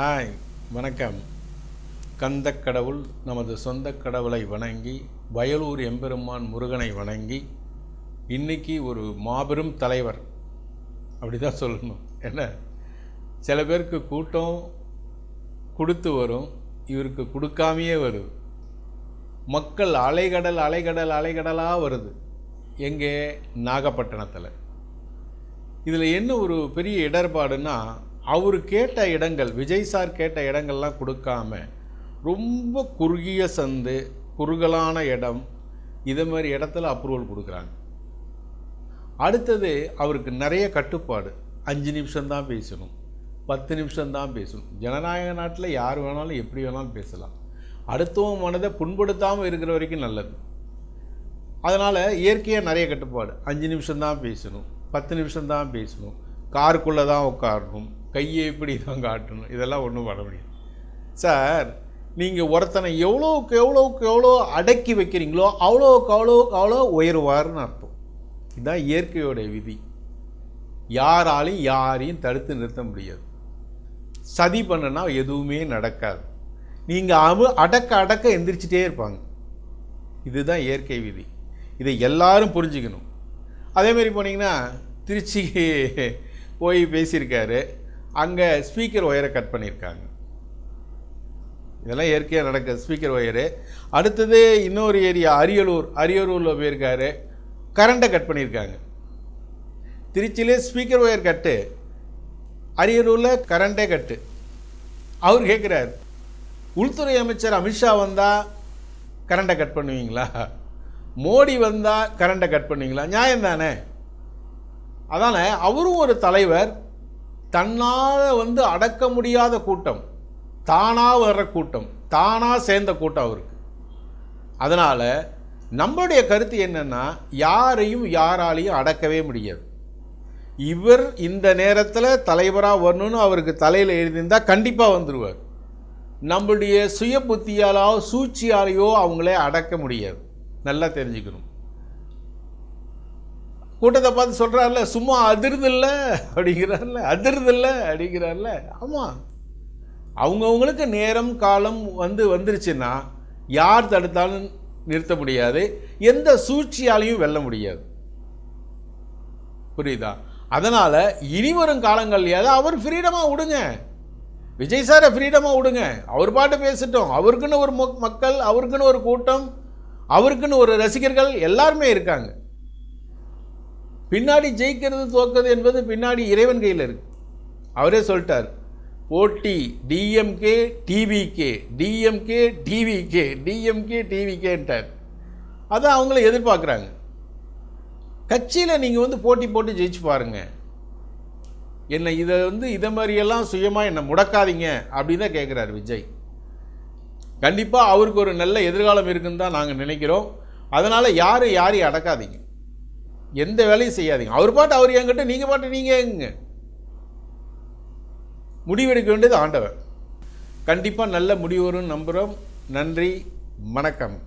Hi வணக்கம். கந்த கடவுள் நமது சொந்த கடவுளை வணங்கி வயலூர் எம்பெருமான் முருகனை வணங்கி இன்னைக்கு ஒரு மாபெரும் தலைவர். அப்படி தான் சொல்லணும். என்ன? சில பேருக்கு கூட்டம் கொடுத்து வரும் இவருக்கு கொடுக்காமையே வருது மக்கள் அலைகடல் அலைகடல் அலைகடலாக வருது. எங்கே? நாகப்பட்டினத்தில். இதில் என்ன ஒரு பெரிய இடர்பாடுன்னா அவர் கேட்ட இடங்கள் விஜய் சார் கேட்ட இடங்கள்லாம் கொடுக்காம ரொம்ப குறுகிய சந்து குறுகலான இடம் இது மாதிரி இடத்துல அப்ரூவல் கொடுக்குறாங்க. அடுத்தது அவருக்கு நிறைய கட்டுப்பாடு. அஞ்சு நிமிஷம்தான் பேசணும் பத்து நிமிஷம்தான் பேசணும். ஜனநாயக நாட்டில் யார் வேணாலும் எப்படி வேணாலும் பேசலாம். அடுத்தவன் மனதை புண்படுத்தாமல் இருக்கிற வரைக்கும் நல்லது. அதனால் இயற்கையாக நிறைய கட்டுப்பாடு. அஞ்சு நிமிஷம்தான் பேசணும் பத்து நிமிஷம்தான் பேசணும். காருக்குள்ளே தான் உட்காரணும். கையை இப்படி தான் காட்டணும். இதெல்லாம் ஒன்றும் பண்ண முடியாது. சார் நீங்கள் ஒருத்தனை எவ்வளோக்கு எவ்வளோக்கு எவ்வளோ அடக்கி வைக்கிறீங்களோ அவ்வளோக்கு அவ்வளோக்கு அவ்வளோ உயருவார்னு அர்த்தம். இதுதான் இயற்கையோட விதி. யாராலையும் யாரையும் தடுத்து நிறுத்த முடியாது. சதி பண்ணனா எதுவுமே நடக்காது. நீங்கள் அமு அடக்க அடக்க எந்திரிச்சிட்டே இருப்பாங்க. இதுதான் இயற்கை விதி. இதை எல்லாரும் புரிஞ்சுக்கணும். அதேமாரி போனீங்கன்னா திருச்சி போய் பேசியிருக்காரு. அங்கே ஸ்பீக்கர் ஒயரை கட் பண்ணியிருக்காங்க இதெல்லாம் இயற்கையாக நடக்க ஸ்பீக்கர் ஒயரு அடுத்தது இன்னொரு ஏரியா அரியலூர். அரியலூரில் போயிருக்காரு. கரண்ட்டை கட் பண்ணியிருக்காங்க திருச்சியிலே ஸ்பீக்கர் ஒயர் கட்டு அரியலூரில் கரண்டே கட்டு அவர் கேட்குறாரு உள்துறை அமைச்சர் அமித்ஷா வந்தால் கரண்ட்டை கட் பண்ணுவீங்களா? மோடி வந்தால் கரண்ட்டை கட் பண்ணுவீங்களா? நியாயம் தானே அதான அவரும் ஒரு தலைவர் தன்னால் வந்து அடக்க முடியாத கூட்டம் தானாக வர்ற கூட்டம் தானாக சேர்ந்த கூட்டம் அவருக்கு. அதனால் நம்மளுடைய கருத்து என்னென்னா யாரையும் யாராலையும் அடக்கவே முடியாது. இவர் இந்த நேரத்தில் தலைவராக வரணும்னு அவருக்கு தலையில் எழுதியிருந்தால் கண்டிப்பாக வந்துடுவார் நம்மளுடைய சுய புத்தியாலோ சூழ்ச்சியாலேயோ அவங்களே அடக்க முடியாது. நல்லா தெரிஞ்சுக்கணும். கூட்டத்தை பார்த்து சொல்கிறார்ல சும்மா அதிர்தில்ல? அப்படிங்கிறார்ல. அதிர்தில்ல? அப்படிங்கிறார்ல. ஆமாம் அவங்கவுங்களுக்கு நேரம் காலம் வந்து வந்துருச்சுன்னா யார் தடுத்தாலும் நிறுத்த முடியாது. எந்த சூழ்ச்சியாலையும் வெல்ல முடியாது. புரியுதா? அதனால் இனி வரும் காலங்கள்லையாவது அவர் ஃப்ரீடமாக விடுங்க. விஜய் சாரை ஃப்ரீடமாக விடுங்க. அவர் பாட்டு பேசிட்டோம். அவருக்குன்னு ஒரு மொக்- மக்கள் அவருக்குன்னு ஒரு கூட்டம் அவருக்குன்னு ஒரு ரசிகர்கள் எல்லாருமே இருக்காங்க. பின்னாடி ஜெயிக்கிறது தோக்கிறது என்பது பின்னாடி இறைவன் கையில் இருக்கு. அவரே சொல்லிட்டார் போட்டி DMK TVK DMK TVK DMK டிவிகேன்ட்டார் அதான் அவங்கள எதிர்பார்க்குறாங்க. கட்சியில் நீங்கள் வந்து போட்டி போட்டு ஜெயிச்சு பாருங்கள் என்னை இதை வந்து இதை மாதிரியெல்லாம் சுயமாக என்னை முடக்காதீங்க அப்படின்னு தான் கேட்குறாரு விஜய். கண்டிப்பாக அவருக்கு ஒரு நல்ல எதிர்காலம் இருக்குன்னு தான் நாங்கள் நினைக்கிறோம். அதனால் யாரும் யாரையும் அடக்காதீங்க. எந்த வேலையும் செய்யாதீங்க. அவர் பாட்டு அவர் என்கிட்ட நீங்கள் பாட்டு நீங்கள் எங்க? முடிவெடுக்க வேண்டியது ஆண்டவர். கண்டிப்பாக நல்ல முடிவு வரும்னு நம்புகிறோம் நன்றி வணக்கம்.